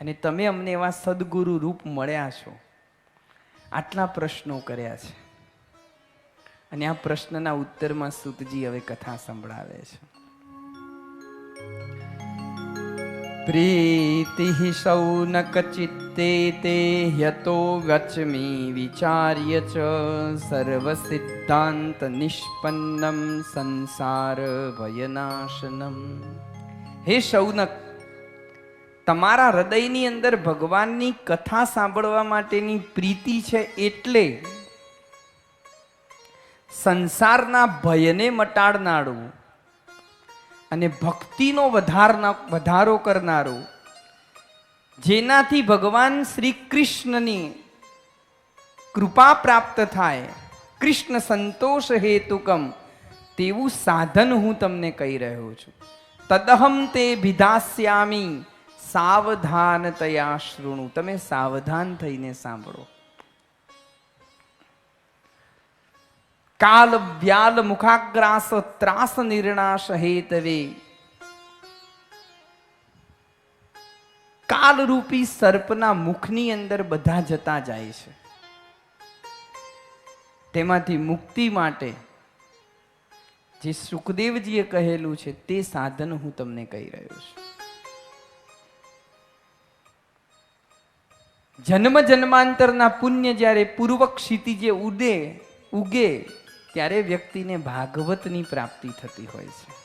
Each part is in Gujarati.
અને તમે અમને એવા સદગુરુ રૂપ મળ્યા છો. આટલા પ્રશ્નો કર્યા છે. અને આ પ્રશ્નના ઉત્તરમાં સુતજી હવે કથા સંભળાવે છે. પ્રીતિ શૌનક ચિત્તે તે યતો ગચમી વિચાર્ય ચ સર્વ સિદ્ધાંત નિષ્પન્નમ સંસાર ભયનાશનમ હે શૌનક તમારા હૃદયની અંદર ભગવાનની કથા સાંભળવા માટેની પ્રીતિ છે એટલે સંસારના ભયને મટાડનારું અને ભક્તિનો વધારના વધારો કરનારો, જેનાથી ભગવાન શ્રી કૃષ્ણની કૃપા પ્રાપ્ત થાય, કૃષ્ણ સંતોષ હેતુકમ તેવું સાધન હું તમને કહી રહ્યો છું. તદહમ તે ભિધાસ્યામી સાવધાનતયા શૃણુ. તમે સાવધાન થઈને સાંભળો. કાલ વ્યાલ મુખાગ્રાસ ત્રાસ નિર્ણાશ હેતવે. કાલરૂપી સર્પના મુખની અંદર બધા જતા જાય છે. તેમાંથી મુક્તિ માટે જે સુખદેવજીએ કહેલું છે તે સાધન હું તમને કહી રહ્યો છું. જન્મ જન્માંતરના પુણ્ય જ્યારે પૂર્વ ક્ષિતિજે ઉદે, ઉગે, ત્યારે વ્યક્તિને ભાગવતની પ્રાપ્તિ થતી હોય છે.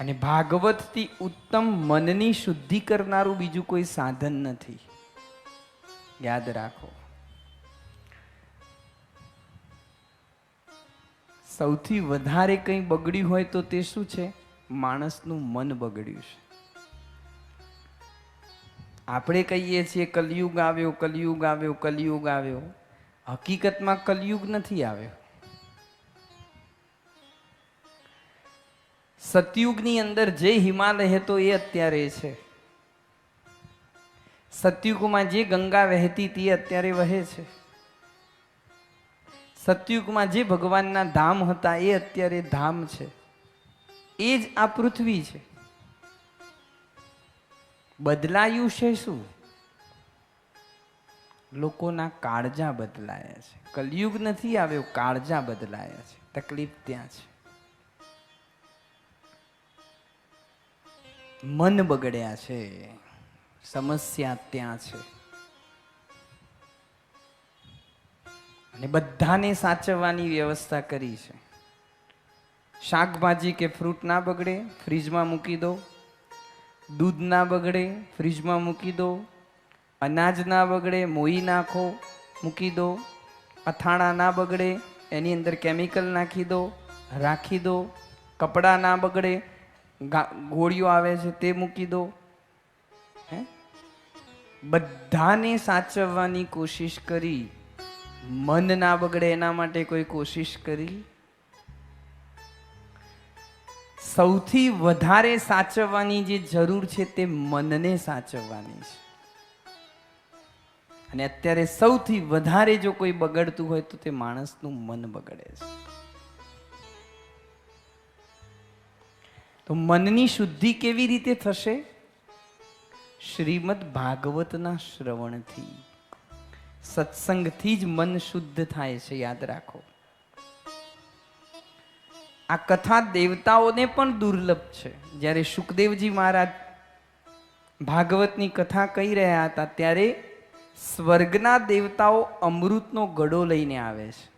અને ભાગવતથી ઉત્તમ મનની શુદ્ધિ કરનારું બીજું કોઈ સાધન નથી. યાદ રાખો. સૌથી વધારે કંઈ બગડ્યું હોય તો તે શું છે? માણસનું મન બગડ્યું છે. આપણે કહીએ છીએ, કલયુગ આવ્યો કલયુગ આવ્યો કલયુગ આવ્યો. હકીકતમાં કલયુગ નથી આવ્યો. સતયુગની અંદર જે હિમાલય હતો એ અત્યારે છે. સતયુગમાં જે ગંગા વહેતી તે અત્યારે વહે છે. સતયુગમાં જે ભગવાનના ધામ હતા એ અત્યારે ધામ છે. એ જ આ પૃથ્વી છે. બદલાયું છે શું? લોકોના કાળજા બદલાયા છે. કલયુગ નથી આવ્યો, કાળજા બદલાયા છે. તકલીફ ત્યાં છે. મન બગડ્યા છે. સમસ્યા ત્યાં છે. અને બધાને સાચવવાની વ્યવસ્થા કરી છે. શાકભાજી કે ફ્રૂટ ના બગડે, ફ્રીજમાં મૂકી દો. દૂધ ના બગડે, ફ્રીજમાં મૂકી દો. અનાજ ના બગડે, મોઈ નાખો, મૂકી દો. અથાણા ના બગડે, એની અંદર કેમિકલ નાખી દો, રાખી દો. કપડાં ના બગડે ગોળીઓ આવે છે તે મૂકી દો. હે? બધાને સાચવવાની કોશિશ કરી. મન ના બગડે એના માટે કોઈ કોશિશ કરી? સૌથી વધારે સાચવવાની જે જરૂર છે તે મનને સાચવવાની છે. અને અત્યારે સૌથી વધારે જો કોઈ બગડતું હોય તો તે માણસનું મન બગડે છે. તો મનની શુદ્ધિ કેવી રીતે થશે? શ્રીમદ ભાગવતના શ્રવણથી. સત્સંગથી જ મન શુદ્ધ થાય છે, યાદ રાખો. આ કથા દેવતાઓને પણ દુર્લભ છે. જ્યારે સુખદેવજી મહારાજ ભાગવતની કથા કહી રહ્યા હતા, ત્યારે સ્વર્ગના દેવતાઓ અમૃતનો ગડો લઈને આવે છે.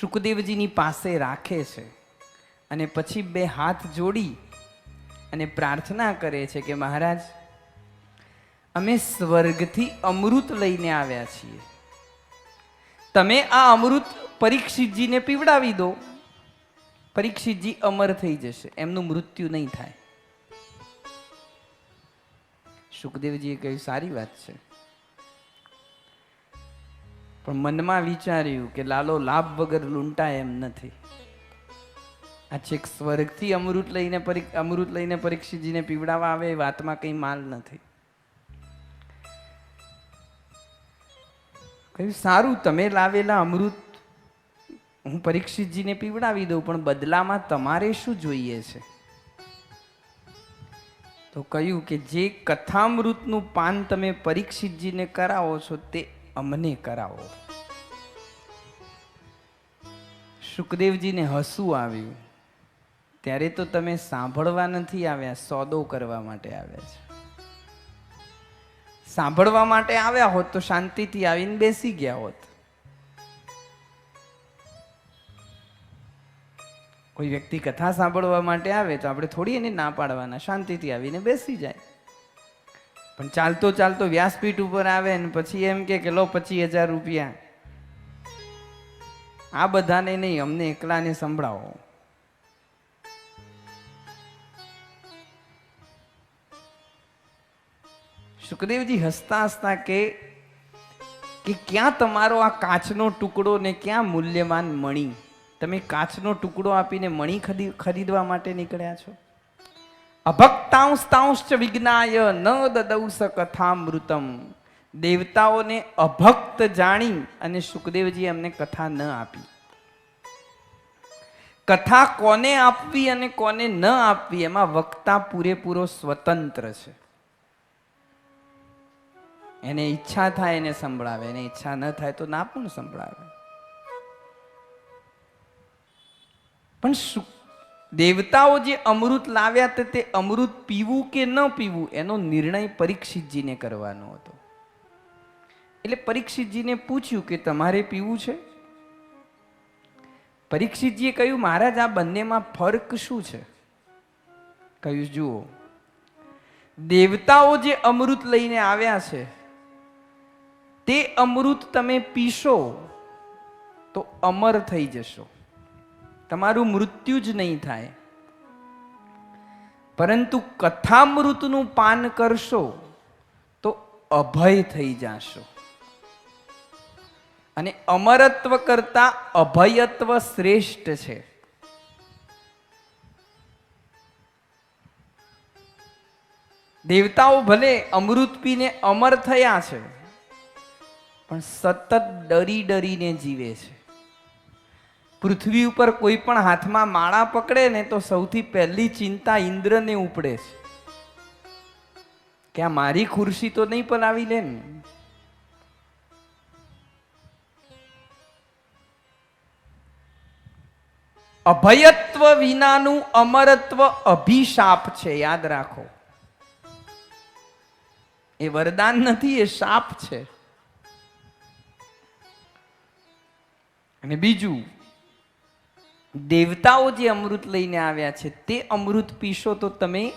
સુખદેવજીની પાસે રાખે છે અને પછી બે હાથ જોડી અને પ્રાર્થના કરે છે કે મહારાજ, અમે સ્વર્ગથી અમૃત લઈને આવ્યા છીએ. તમે આ અમૃત પરીક્ષિતજીને પીવડાવી દો. પરીક્ષિતજી અમર થઈ જશે. એમનું મૃત્યુ નહીં થાય. સુખદેવજીએ કહ્યું, સારી વાત છે. પણ મનમાં વિચાર્યું કે લાલો લાભ વગર લૂંટાય એમ નથી. આ છેક સ્વર્ગથી અમૃત લઈને અમૃત લઈને પરીક્ષિતજીને પીવડાવવા આવે એ વાતમાં કંઈ માલ નથી. કહ્યું, સારું, તમે લાવેલા અમૃત હું પરીક્ષિતજીને પીવડાવી દઉં, પણ બદલામાં તમારે શું જોઈએ છે? તો કહ્યું કે, જે કથામૃતનું પાન તમે પરીક્ષિતજીને કરાવો છો, તે અમને કરાવો. સુખદેવજીને હસવું આવ્યું. ત્યારે તો તમે સાંભળવા નથી આવ્યા, સોદો કરવા માટે આવ્યા છે. સાંભળવા માટે આવ્યા હોત તો શાંતિથી આવીને બેસી ગયા હોત. કોઈ વ્યક્તિ કથા સાંભળવા માટે આવે તો આપણે થોડી એને ના પાડવાના, શાંતિથી આવીને બેસી જાય. પણ ચાલતો ચાલતો વ્યાસપીઠ ઉપર આવે ને પછી એમ કે લો પચીસ હજાર રૂપિયા. આ બધાને નહીં, અમને એકલાને સંભળાવો. સુખદેવજી હસતા હસતા કે કે ક્યાં તમારો આ કાચનો ટુકડો ને ક્યાં મૂલ્યવાન મણી? તમે કાચનો ટુકડો આપીને મણી ખરી ખરીદવા માટે નીકળ્યા છો? અભક્તાંસ્તાંશ્ચ વિજ્ઞાય ન દદૌસ કથામૃતમ. દેવતાઓને અભક્ત જાણી અને સુખદેવજી એમને કથા ન આપી. કથા કોને આપવી અને કોને ન આપવી એમાં વક્તા પૂરેપૂરો સ્વતંત્ર છે. એને ઈચ્છા થાય એને સંભળાવે, એને ઈચ્છા ન થાય તો ના પણ સંભળાવે. પણ દેવતાઓ જે અમૃત લાવ્યા તે તે અમૃત પીવું કે ન પીવું, એનો નિર્ણય પરીક્ષિતજીને કરવાનો હતો. એટલે પરીક્ષિતજીને પૂછ્યું કે તમારે પીવું છે? પરીક્ષિતજીએ કહ્યું, મહારાજ, આ બંનેમાં ફરક શું છે? કહ્યું, જુઓ, દેવતાઓ જે અમૃત લઈને આવ્યા છે તે અમૃત તમે પીશો, તો અમર થઈ જશો. તમારું મૃત્યુ જ નહીં થાય. પરંતુ કથામૃતનું પાન કરશો, તો અભય થઈ જાશો. અને અમરત્વ કરતા અભયત્વ શ્રેષ્ઠ છે. દેવતાઓ ભલે અમૃત પીને અમર થયા છે પણ સતત ડરી ડરીને જીવે છે. પૃથ્વી ઉપર કોઈ પણ હાથમાં માળા પકડે ને તો સૌથી પહેલી ચિંતા ઇન્દ્રને ઉપડે છે. કે આ મારી ખુરશી તો નહીં પલાવી લે ને? અભયત્વ વિનાનું અમરત્વ અભિશાપ છે, યાદ રાખો. એ વરદાન નથી, એ શાપ છે. અને બીજું, દેવતાઓ જે અમૃત લઈને આવ્યા છે, તે અમૃત પીશો તો તમે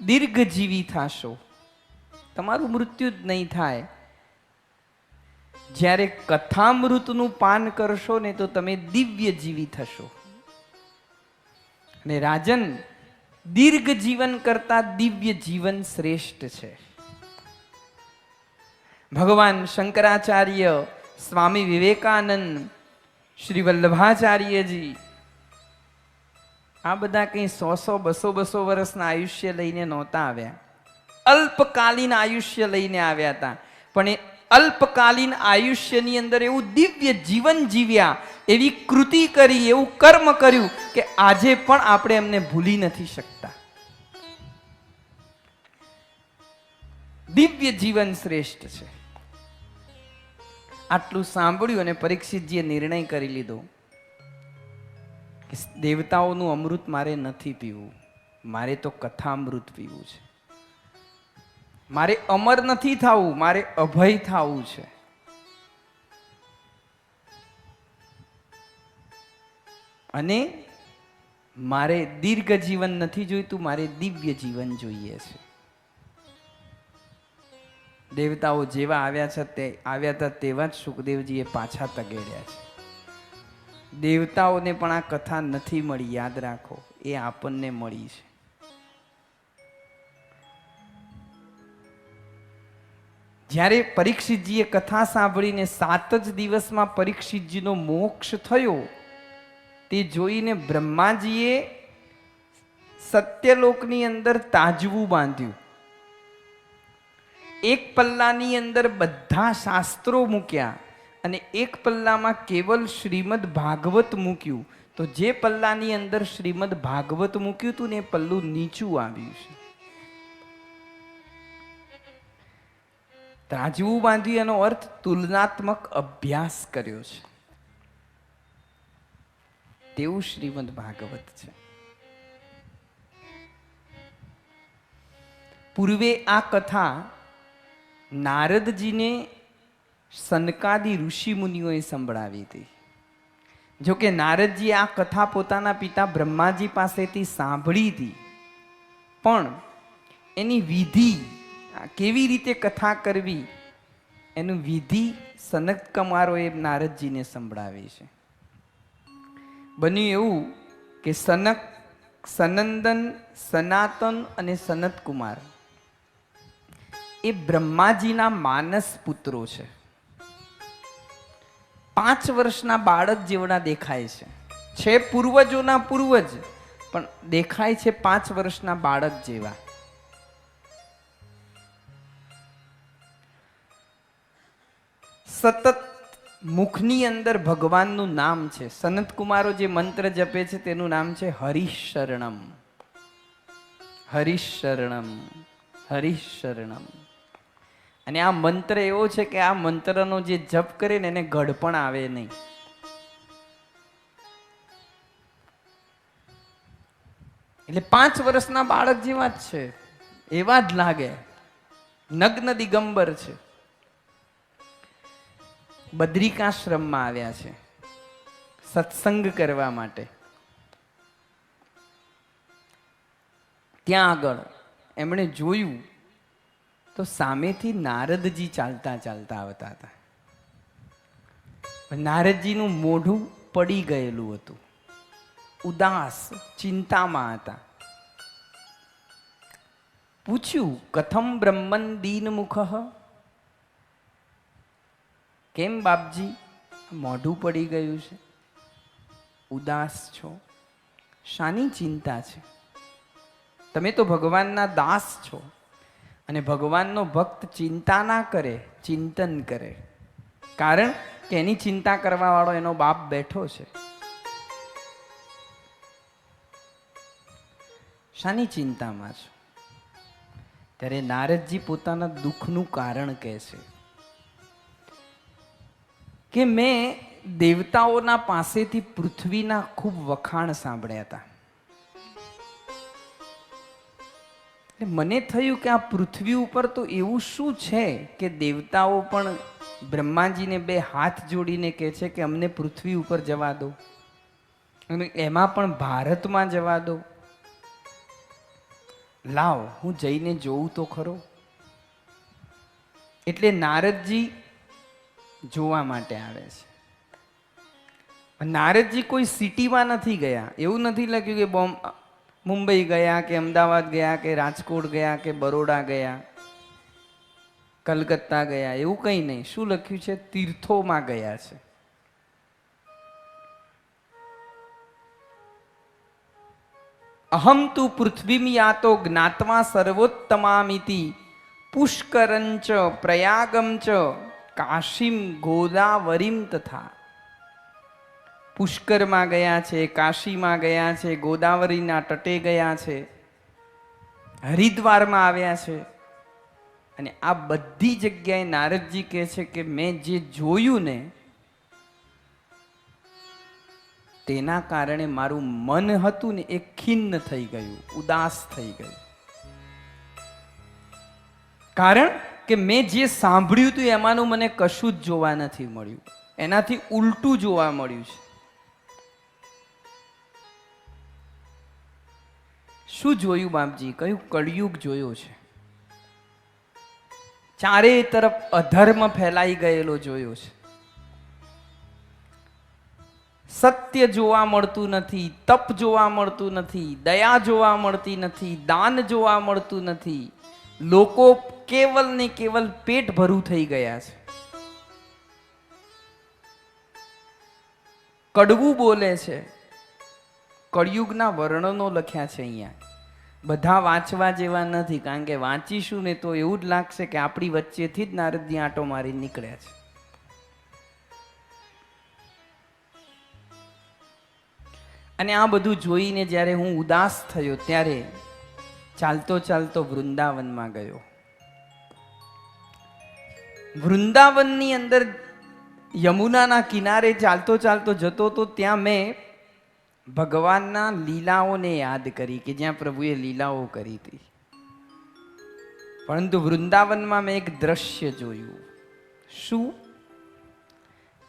દીર્ઘજીવી થશો. તમારું મૃત્યુ જ નહીં થાય. જ્યારે કથામૃતનું પાન કરશો ને તો તમે દિવ્ય જીવી થશો. અને રાજન દીર્ઘ જીવન કરતા દિવ્ય જીવન શ્રેષ્ઠ છે. ભગવાન શંકરાચાર્ય સ્વામી વિવેકાનંદ, શ્રી વલ્લભાચાર્યજી, આ બધા કંઈ સો સો બસો બસો વર્ષના આયુષ્ય લઈને નહોતા આવ્યા. અલ્પકાલીન આયુષ્ય લઈને આવ્યા હતા. પણ એ અલ્પકાલીન આયુષ્યની અંદર એવું દિવ્ય જીવન જીવ્યા, એવી કૃતિ કરી, એવું કર્મ કર્યું કે આજે પણ આપણે એમને ભૂલી નથી શકતા. દિવ્ય જીવન શ્રેષ્ઠ છે. આટલું સાંભળ્યું અને પરીક્ષિતજીએ નિર્ણય કરી લીધો કે દેવતાઓનું અમૃત મારે નથી પીવું. મારે તો કથામૃત પીવું છે. મારે અમર નથી થવું, મારે અભય થવું છે. અને મારે દીર્ઘ જીવન નથી જોઈતું, મારે દિવ્ય જીવન જોઈએ છે. દેવતાઓ જેવા આવ્યા છે તે આવ્યા હતા તેવા જ સુખદેવજીએ પાછા તગેડ્યા છે. દેવતાઓને પણ આ કથા નથી મળી, યાદ રાખો, એ આપણને મળી છે. જ્યારે પરીક્ષિતજીએ કથા સાંભળીને સાત જ દિવસમાં પરીક્ષિતજીનો મોક્ષ થયો, તે જોઈને બ્રહ્માજીએ સત્યલોકની અંદર તાજવું બાંધ્યું. એક પલ્લાની અંદર બધા શાસ્ત્રો મૂક્યા અને એક પલ્લામાં કેવલ શ્રીમદ ભાગવત મૂક્યું. તો જે પલ્લાની અંદર શ્રીમદ ભાગવત મૂક્યું હતું ને એ પલ્લું નીચું આવ્યું છે. ત્રાજવું બાંધ્યું એનો અર્થ તુલનાત્મક અભ્યાસ કર્યો છે. તેવું શ્રીમદ ભાગવત છે. પૂર્વે આ કથા નારદજીને સનકાદી ઋષિ મુનિઓએ સંભળાવી હતી. જોકે નારદજી આ કથા પોતાના પિતા બ્રહ્માજી પાસેથી સાંભળી હતી. પણ એની વિધિ કેવી રીતે કથા કરવી, એનું વિધિ સનક કમારોએ નારદજીને સંભળાવી છે. બન્યું એવું કે સનક, સનંદન, સનાતન અને સનત કુમાર એ બ્રહ્માજીના માનસ પુત્રો છે. પાંચ વર્ષના બાળક જેવડા દેખાય છે. છે પૂર્વજોના પૂર્વજ, પણ દેખાય છે પાંચ વર્ષના બાળક જેવા. સતત મુખની અંદર ભગવાનનું નામ છે. સનત કુમારો જે મંત્ર જપે છે તેનું નામ છે હરિશરણમ. હરિશરણમ. હરિશરણમ. અને આ મંત્ર એવો છે કે આ મંત્રનો જે જપ કરે ને એને ગઢ પણ આવે નહીં. એટલે પાંચ વર્ષના બાળક જેવા જ છે. એવા જ લાગે. નગ્ન દિગંબર છે. બદ્રિકાશ્રમમાં આવ્યા છે. સત્સંગ કરવા માટે. ત્યાં આગળ એમણે જોયું તો સામેથી નારદજી ચાલતા ચાલતા આવતા હતા. નારદજીનું મોઢું પડી ગયેલું હતું. ઉદાસ, ચિંતામાં હતા. પૂછ્યું, કથમ બ્રહ્મન દીન મુખ કેમ બાપજી? મોઢું પડી ગયું છે. ઉદાસ છો? શાની ચિંતા છે? તમે તો ભગવાનના દાસ છો. અને ભગવાનનો ભક્ત ચિંતા ના કરે, ચિંતન કરે. કારણ કે એની ચિંતા કરવા વાળો એનો બાપ બેઠો છે. શાની ચિંતામાં છો? ત્યારે નારદજી પોતાના દુઃખનું કારણ કહે છે કે મેં દેવતાઓના પાસેથી પૃથ્વીના ખૂબ વખાણ સાંભળ્યા હતા. મને થયું કે આ પૃથ્વી ઉપર તો એવું શું છે કે દેવતાઓ પણ બ્રહ્માજીને બે હાથ જોડીને કહે છે કે અમને પૃથ્વી ઉપર જવા દો. અને એમાં પણ ભારતમાં જવા દો. લાવ, હું જઈને જોઉં તો ખરો. એટલે નારદજી જોવા માટે આવે છે. નારદજી કોઈ સિટીમાં નથી ગયા. એવું નથી લખ્યું કે બોમ્બ મુંબઈ ગયા કે અમદાવાદ ગયા કે રાજકોટ ગયા કે બરોડા ગયા, કલકત્તા ગયા, એવું કંઈ નહીં. શું લખ્યું છે? તીર્થોમાં ગયા છે. અહમ તુ પૃથ્વીમ યાતો જ્ઞાતમાં સર્વોત્તમામિતિ, પુષ્કરંચ પ્રયાગમ ચ કાશીમ ગોદાવરીમ તથા પુષ્કરમાં ગયા છે, કાશીમાં ગયા છે, ગોદાવરીના તટે ગયા છે, હરિદ્વારમાં આવ્યા છે. અને આ બધી જગ્યાએ નારદજી કહે છે કે મેં જે જોયું ને, તેના કારણે મારું મન હતું ને એ ખિન્ન થઈ ગયું, ઉદાસ થઈ ગયું. કારણ કે મેં જે સાંભળ્યું હતું એમાંનું મને કશું જ જોવા નથી મળ્યું. એનાથી ઉલટું જોવા મળ્યું છે. શું જોયું બાપજી? કયું કળિયુગ જોયો છે? ચારે તરફ અધર્મ ફેલાઈ ગયેલો જોયો છે. સત્ય જોવા મળતું નથી, તપ જોવા મળતું નથી, દયા જોવા મળતી નથી, દાન જોવા મળતું નથી. લોકો કેવલ ને કેવલ પેટ ભરું થઈ ગયા છે. કડવું બોલે છે. કળિયુગના વર્ણનો લખ્યા છે અહીંયા. બધા વાંચવા જેવા નથી, કારણ કે વાંચીશું ને તો એવું જ લાગશે કે આપણી વચ્ચેથી જ નારદજી આંટો મારી નીકળ્યા છે. અને આ બધું જોઈને જ્યારે હું ઉદાસ થયો, ત્યારે ચાલતો ચાલતો વૃંદાવનમાં ગયો. વૃંદાવનની અંદર યમુનાના કિનારે ચાલતો ચાલતો જતો તો ત્યાં મેં ભગવાનના લીલાઓને યાદ કરી કે જ્યાં પ્રભુએ લીલાઓ કરી હતી. પરંતુ વૃંદાવનમાં મેં એક દ્રશ્ય જોયું. શું?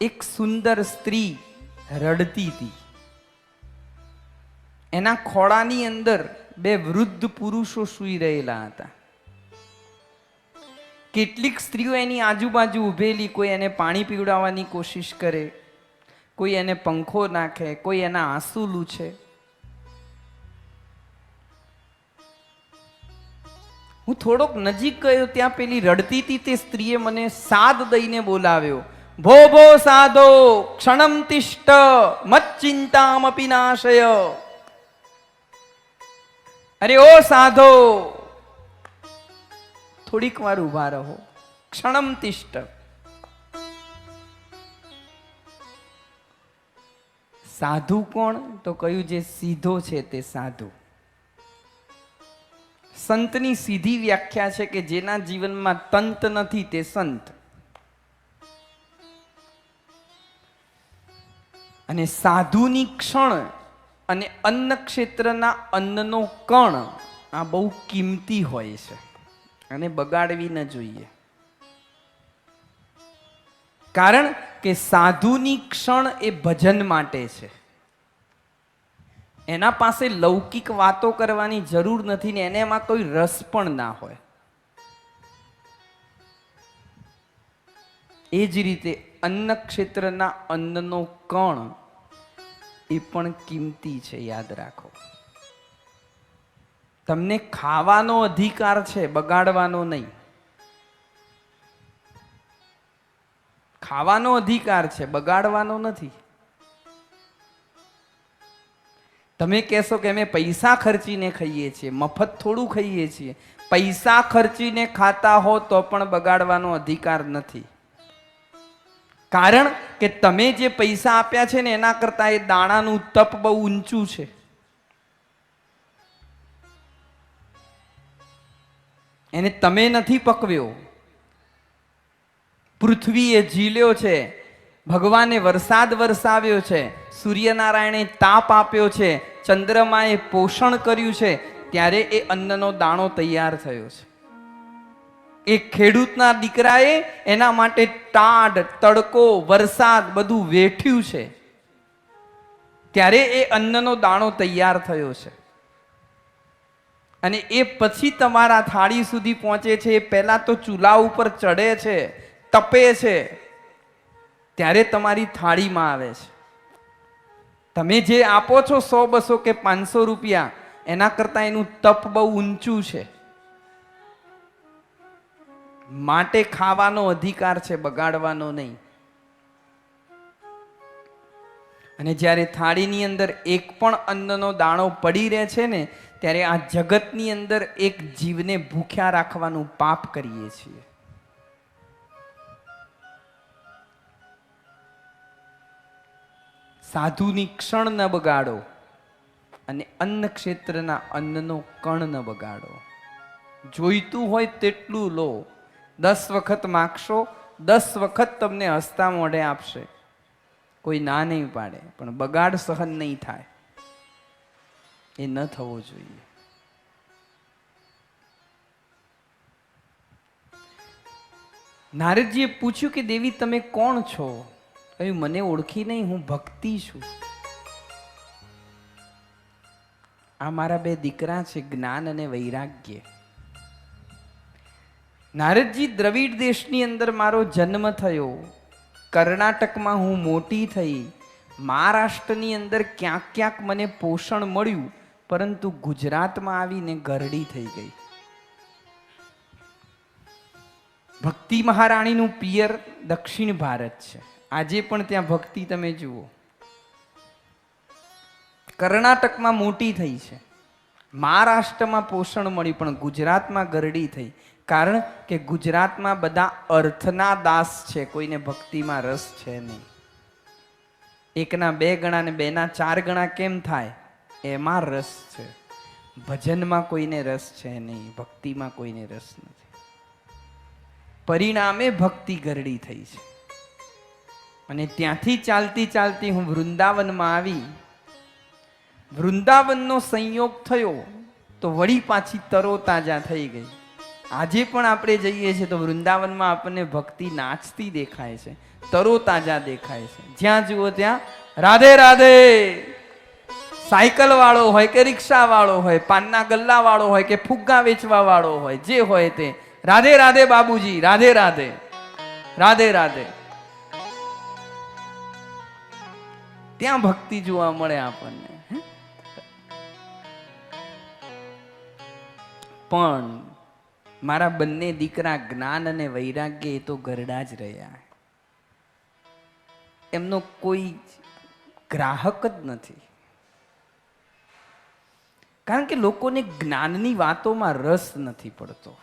એક સુંદર સ્ત્રી રડતી હતી. એના ખોળાની અંદર બે વૃદ્ધ પુરુષો સૂઈ રહેલા હતા. કેટલીક સ્ત્રીઓ એની આજુબાજુ ઊભેલી કોઈ એને પાણી પીવડાવવાની કોશિશ કરે. કોઈ એને પંખો નાખે, કોઈ એના આંસુ લૂછે. હું થોડોક નજીક ગયો ત્યાં પેલી રડતી હતી તે સ્ત્રીએ મને સાદ દઈને બોલાવ્યો, ભો ભો, સાધો, ક્ષણમ તિષ્ટ, મત ચિંતામપી નાશય. અરે, ઓ સાધો, થોડીક વાર ઊભા રહો, ક્ષણમ તિષ્ઠ સાધુ કોણ? તો કયું જે સીધો છે તે સાધુ. સંતની સીધી વ્યાખ્યા છે કે જેના જીવનમાં તંત નથી તે સંત. અને સાધુની ક્ષણ અને અન્ન ક્ષેત્રના અન્નનો કણ આ બહુ કિંમતી હોય છે. અને બગાડવી ન જોઈએ. કારણ કે સાધુની ક્ષણ એ ભજન માટે છે. એના પાસે લૌકિક વાતો કરવાની જરૂર નથી ને એને એમાં કોઈ રસ પણ ના હોય. એ જ રીતે અન્ન ક્ષેત્રના અન્નનો કણ એ પણ કિંમતી છે, યાદ રાખો. તમને ખાવાનો અધિકાર છે, બગાડવાનો નહીં. ખાવાનો અધિકાર છે, બગાડવાનો નથી. તમે કહેશો કે અમે પૈસા ખર્ચીને ખાઈએ છીએ, મફત થોડું ખાઈએ છીએ. પૈસા ખર્ચીને ખાતા હો તો પણ બગાડવાનો અધિકાર નથી. કારણ કે તમે જે પૈસા આપ્યા છે ને એના કરતા એ દાણાનું તપ બહુ ઊંચું છે. એને તમે નથી પકવ્યો. પૃથ્વીએ ઝીલ્યો છે. ભગવાને વરસાદ વરસાવ્યો છે. સૂર્યનારાયણે તાપ આપ્યો છે. ચંદ્રમાએ પોષણ કર્યું છે. ત્યારે એ અન્નનો દાણો તૈયાર થયો છે. એ ખેડૂતના દીકરાએ એના માટે ટાઢ તડકો, વરસાદ બધું વેઠ્યું છે. ત્યારે એ અન્નનો દાણો તૈયાર થયો છે. અને એ પછી તમારા થાળી સુધી પહોંચે છે. એ પહેલાં તો ચૂલા ઉપર ચડે છે. તપે છે, ત્યારે તમારી થાળીમાં આવે છે. તમે જે આપો છો સો બસો કે પાંચસો રૂપિયા, એના કરતાં એનું તપ બહુ ઊંચું છે. માટે ખાવાનો અધિકાર છે, બગાડવાનો નહીં. અને જ્યારે થાળીની અંદર એક પણ અન્નનો દાણો પડી રહે છે ને, ત્યારે આ જગતની અંદર એક જીવને ભૂખ્યા રાખવાનું પાપ કરીએ છીએ. સાધુની ક્ષણ ન બગાડો અને અન્ન ક્ષેત્રના અન્નનો કણ ન બગાડો. જોઈતું હોય તેટલું લો. દસ વખત માગશો, દસ વખત તમને હસતા મોઢે આપશે. કોઈ ના નહીં પાડે, પણ બગાડ સહન નહીં થાય. એ ન થવો જોઈએ. નારદજીએ પૂછ્યું કે, દેવી, તમે કોણ છો? કહ્યું મને ઓળખી નહીં હું ભક્તિ છું. આ મારા બે દીકરા છે, જ્ઞાન અને વૈરાગ્ય. નારદજી દ્રવિડ દેશની અંદર મારો જન્મ થયો. કર્ણાટકમાં હું મોટી થઈ. મહારાષ્ટ્રની અંદર ક્યાંક ક્યાંક મને પોષણ મળ્યું, પરંતુ ગુજરાતમાં આવીને ગરડી થઈ ગઈ. ભક્તિ મહારાણીનું પિયર દક્ષિણ ભારત છે. આજે પણ ત્યાં ભક્તિ તમે જુઓ. કર્ણાટકમાં મોટી થઈ છે. મહારાષ્ટ્રમાં પોષણ મળી, પણ ગુજરાતમાં ગરડી થઈ. કારણ કે ગુજરાતમાં બધા અર્થના દાસ છે, કોઈને ભક્તિમાં રસ છે નહીં. એકના બે ગણા ને બેના ચાર ગણા કેમ થાય? એમાં રસ છે. ભજનમાં કોઈને રસ છે નહીં, ભક્તિમાં કોઈને રસ નથી. પરિણામે ભક્તિ ગરડી થઈ છે. અને ત્યાંથી ચાલતી ચાલતી હું વૃંદાવનમાં આવી. વૃંદાવનનો સંયોગ થયો તો વળી પાછી તરો તાજા થઈ ગઈ. આજે પણ આપણે જઈએ છીએ તો વૃંદાવનમાં આપણને ભક્તિ નાચતી દેખાય છે તરો તાજા દેખાય છે. જ્યાં જુઓ ત્યાં રાધે રાધે. સાયકલ વાળો હોય કે રિક્ષા વાળો હોય, પાનના ગલ્લા વાળો હોય કે ફુગ્ગા વેચવા વાળો હોય, જે હોય તે. રાધે રાધે બાબુજી, રાધે રાધે. રાધે રાધે. ત્યાં ભક્તિ જોવા મળે આપણને પણ મારા બંને દીકરા જ્ઞાન અને વૈરાગ્ય એ તો ગરડા જ રહ્યા. એમનો કોઈ ગ્રાહક જ નથી. કારણ કે લોકોને જ્ઞાનની વાતોમાં રસ નથી પડતો.